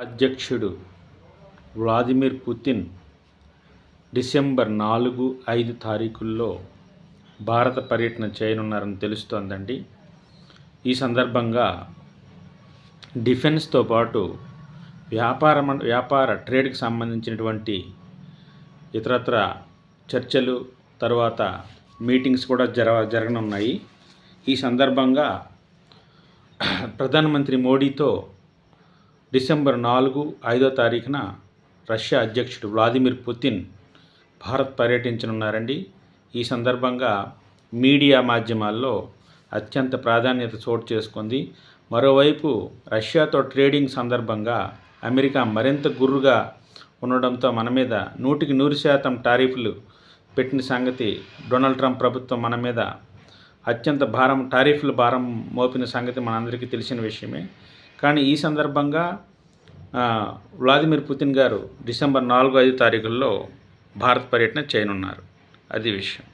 అధ్యక్షుడు Vladimir Putin December నాలుగు ఐదు తారీఖుల్లో భారత పర్యటన చేయనున్నారని తెలుస్తోందండి. ఈ సందర్భంగా డిఫెన్స్తో పాటు వ్యాపారం వ్యాపార ట్రేడ్కి సంబంధించినటువంటి ఇతరత్ర చర్చలు తర్వాత మీటింగ్స్ కూడా జర జరగనున్నాయి. ఈ సందర్భంగా ప్రధానమంత్రి మోడీతో డిసెంబర్ నాలుగు ఐదో తారీఖున రష్యా అధ్యక్షుడు వ్లాదిమిర్ పుతిన్ భారత్ పర్యటించనున్నారండి. ఈ సందర్భంగా మీడియా మాధ్యమాల్లో అత్యంత ప్రాధాన్యత చోటు చేసుకుంది. మరోవైపు రష్యాతో ట్రేడింగ్ సందర్భంగా అమెరికా మరింత గుర్రుగా ఉండడంతో మన మీద నూటికి నూరు శాతం టారిఫ్లు పెట్టిన సంగతి డొనాల్డ్ ట్రంప్ ప్రభుత్వం మన మీద అత్యంత భారం టారిఫ్ల భారం మోపిన సంగతి మనందరికీ తెలిసిన విషయమే. కానీ ఈ సందర్భంగా వ్లాదిమిర్ పుతిన్ గారు డిసెంబర్ నాలుగు ఐదు తారీఖుల్లో భారత్ పర్యటన చేయనున్నారు. అది విషయం.